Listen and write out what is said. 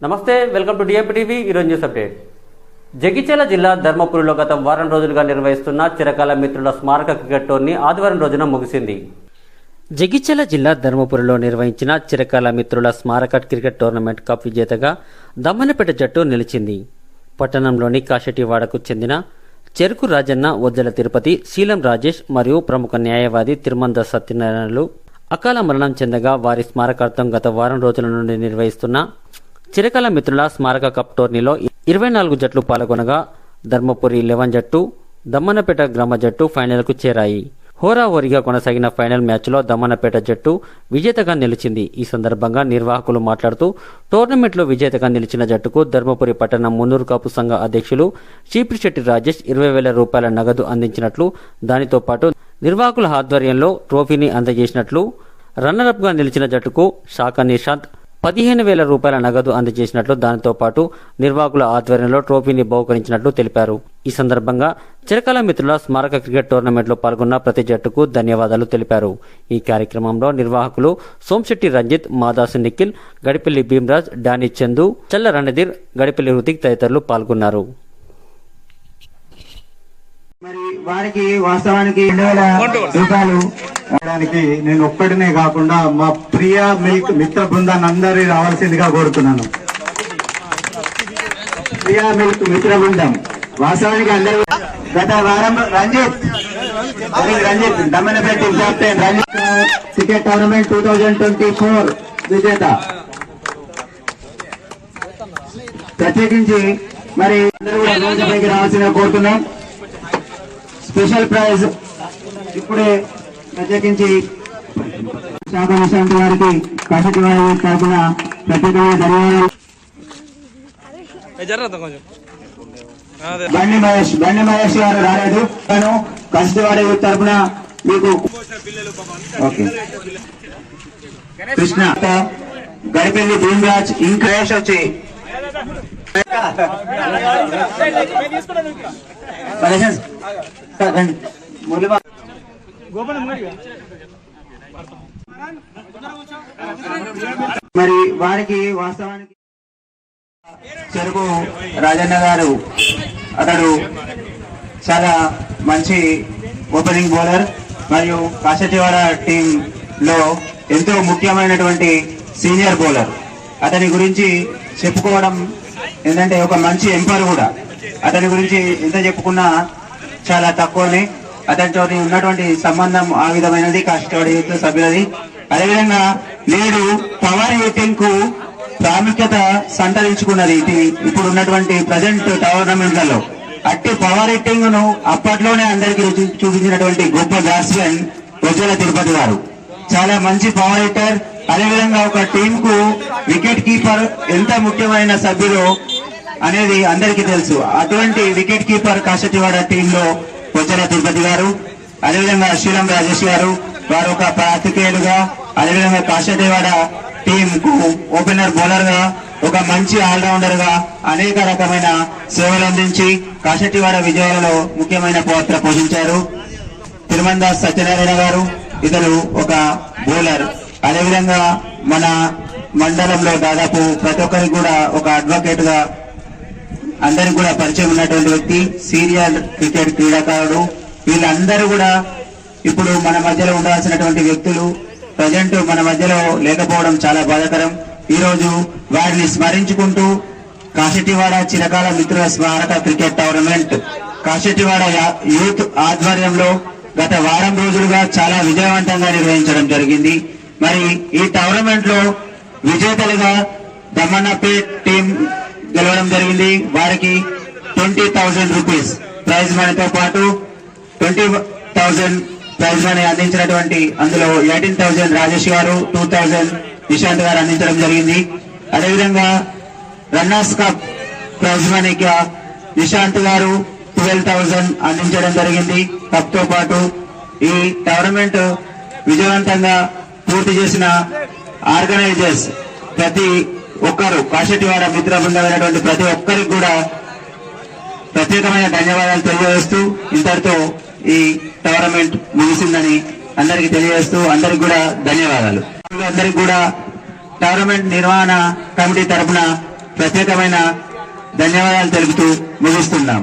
నమస్తే welcome to DMP TV ఈరోజు news update Jagtial జిల్లా ధర్మపురిలో గత వారం రోజులుగా నిర్వహిస్తున్న చిరకాల మిత్రుల స్మారక క్రికెట్ టోర్నీ ఆదివారం రోజున ముగిసింది. జగిత్యాల జిల్లా ధర్మపురిలో నిర్వహించిన చిరకాల మిత్రుల స్మారక క్రికెట్ టోర్నమెంట్ కప్ విజేతగా దమ్మనపేట జట్టు నిలిచింది. పట్టణంలోని కాశెట్టివాడకు చెందిన చెరుకు రాజన్న వజ్జల తిరుపతి శీలం రాజేష్ మరియు ప్రముఖ న్యాయవాది తిరుమంద సత్యనారాయణలు అకాల మరణం చెందగా వారి స్మారకార్థం గత వారం రోజుల నుండి నిర్వహిస్తున్న చిరకాల మిత్రుల స్మారక కప్ టోర్నీలో ఇరవై నాలుగు జట్లు పాల్గొనగా ధర్మపురి లెవెన్ జట్టు దమ్మనపేట గ్రామ జట్టు ఫైనల్కు చేరాయి. హోరాహోరీగా కొనసాగిన ఫైనల్ మ్యాచ్లో దమ్మనపేట జట్టు విజేతగా నిలిచింది. ఈ సందర్భంగా నిర్వాహకులు మాట్లాడుతూ టోర్నమెంట్లో విజేతగా నిలిచిన జట్టుకు ధర్మపురి పట్టణం మున్నూరు కాపు సంఘ అధ్యక్షులు చీపిరిశెట్టి రాజేష్ ఇరవై వేల రూపాయల నగదు అందించినట్లు దానితో పాటు నిర్వాహకుల ఆధ్వర్యంలో ట్రోఫీని అందజేసినట్లు రన్నరప్గా నిలిచిన జట్టుకు షాకా నిషాద్ పదిహేను వేల రూపాయల నగదు అందజేసినట్లు దానితో పాటు నిర్వాహకుల ఆధ్వర్యంలో ట్రోఫీని బహుకరించినట్లు తెలిపారు. ఈ సందర్భంగా చిరకాల మిత్రుల స్మారక క్రికెట్ టోర్నమెంట్లో పాల్గొన్న ప్రతి జట్టుకు ధన్యవాదాలు తెలిపారు. ఈ కార్యక్రమంలో నిర్వాహకులు సోంశెట్టి రంజిత్ మాదాసు నిఖిల్ గడిపల్లి భీమరాజ్ డానీ చందు చల్ల రణధీర్ గడిపల్లి హృతిక్ తదితరులు పాల్గొన్నారు. మరి వారికి వాస్తవానికి రెండు వేల రూపాయలు రావడానికి నేను ఒక్కడినే కాకుండా మా ప్రియ మిల్క్ మిత్ర బృందాన్ని అందరి రావాల్సిందిగా కోరుతున్నాను. ప్రియా మిల్క్ మిత్ర బృందం. వాస్తవానికి అందరూ గత వారం Ranjith Ranjith Dammapeta captain Ranjith cricket tournament two thousand twenty four విజేత. ప్రత్యేకించి మరి అందరూ కూడా రోజుపైకి రావాల్సిందిగా కోరుతున్నాం. స్పెషల్ ప్రైజ్ ఇప్పుడే ప్రత్యేకించి శాఖ నిశాంత్ గారికి కసటి వారి తరఫున ప్రత్యేకమైన ధన్యవాదాలు. బండి మహేష్ బండి మహేష్ గారు రాలేదు. తను కసటి వారి తరఫున మీకు ఓకే. కృష్ణ గడిపెల్లి భీమరాజ్ ఇంకా వచ్చి. మురళి మరి వారికి వాస్తవానికి చెరుకు రాజన్న గారు అతడు చాలా మంచి ఓపెనింగ్ బౌలర్ మరియు కాశటివాడ టీం లో ఎంతో ముఖ్యమైనటువంటి సీనియర్ బౌలర్ అతని గురించి చెప్పుకోవడం ఏంటంటే ఒక మంచి ఎంపైర్ కూడా. అతని గురించి ఎంత చెప్పుకున్నా చాలా తక్కువనే. అతనితో ఉన్నటువంటి సంబంధం ఆ విధమైనది కష్టపడి యూత్ సభ్యులది. అదేవిధంగా నేడు పవర్ హిట్టింగ్కు ప్రాముఖ్యత సంతరించుకున్నది ఇది ఇప్పుడు ఉన్నటువంటి ప్రజెంట్ టోర్నమెంట్లలో అట్టి పవర్ హిట్టింగ్ను అప్పట్లోనే అందరికి రుచి చూపించినటువంటి గొప్ప బ్యాట్స్మెన్ ఉజ్వల తిరుపతి గారు. చాలా మంచి పవర్ హిట్టర్. అదేవిధంగా ఒక టీం కు వికెట్ కీపర్ ఎంత ముఖ్యమైన సభ్యులు అనేది అందరికీ తెలుసు. అటువంటి వికెట్ కీపర్ కాసటివాడ టీంలో ఉజ్వల తిరుపతి గారు అదేవిధంగా శ్రీరామ్ రాజేష్ గారు వారు ఒక పాతికేయులుగా అదేవిధంగా కాశదేవాడ టీం కు ఓపెనర్ బౌలర్గా ఒక మంచి ఆల్రౌండర్గా అనేక రకమైన సేవలు అందించి కాశెట్టివాడ విజయాలలో ముఖ్యమైన పాత్ర పోషించారు. తిరుమందాస్ సత్యనారాయణ గారు ఇతరు ఒక బౌలర్. అదేవిధంగా మన మండలంలో దాదాపు ప్రతి ఒక్కరికి కూడా ఒక అడ్వకేట్గా అందరికి కూడా పరిచయం ఉన్నటువంటి వ్యక్తి సీరియల్ క్రికెట్ క్రీడాకారుడు. వీళ్ళందరూ కూడా ఇప్పుడు మన మధ్యలో ఉండాల్సినటువంటి వ్యక్తులు. ప్రజెంట్ మన మధ్యలో లేకపోవడం చాలా బాధాకరం. ఈ రోజు వారిని స్మరించుకుంటూ కాశెట్టివాడ చిరకాల మిత్రుల స్మారక క్రికెట్ టోర్నమెంట్ కాశెట్టివాడ యూత్ ఆధ్వర్యంలో గత వారం రోజులుగా చాలా విజయవంతంగా నిర్వహించడం జరిగింది. మరి ఈ టోర్నమెంట్లో విజేతలుగా దమన్నపేట్ టీం గెలవడం జరిగింది. వారికి ట్వంటీ థౌసండ్ రూపీస్ ప్రైజ్ మనీతో పాటు ట్వంటీ థౌసండ్ ప్రైజ్ మనీ అందించినటువంటి అందులో ఎయిటీన్ థౌసండ్ రాజేష్ గారు టూ థౌసండ్ నిశాంత్ గారు అందించడం జరిగింది. అదేవిధంగా రన్నర్స్ కప్ ప్రైజ్ మనీగా నిశాంత్ గారు ట్వెల్వ్ థౌసండ్ అందించడం జరిగింది. కప్తో పాటు ఈ టోర్నమెంట్ విజయవంతంగా పూర్తి చేసిన ఆర్గనైజర్స్ ప్రతి ఒక్కరు కాశెట్టివాడ మిత్ర బృందమైనటువంటి ప్రతి ఒక్కరికి కూడా ప్రత్యేకమైన ధన్యవాదాలు తెలియజేస్తూ ఇంతటితో ఈ టోర్నమెంట్ ముగిసిందని అందరికీ తెలియజేస్తూ అందరికి కూడా ధన్యవాదాలు. అందరికి కూడా టోర్నమెంట్ నిర్వహణ కమిటీ తరపున ప్రత్యేకమైన ధన్యవాదాలు తెలుపుతూ ముగిస్తున్నాం.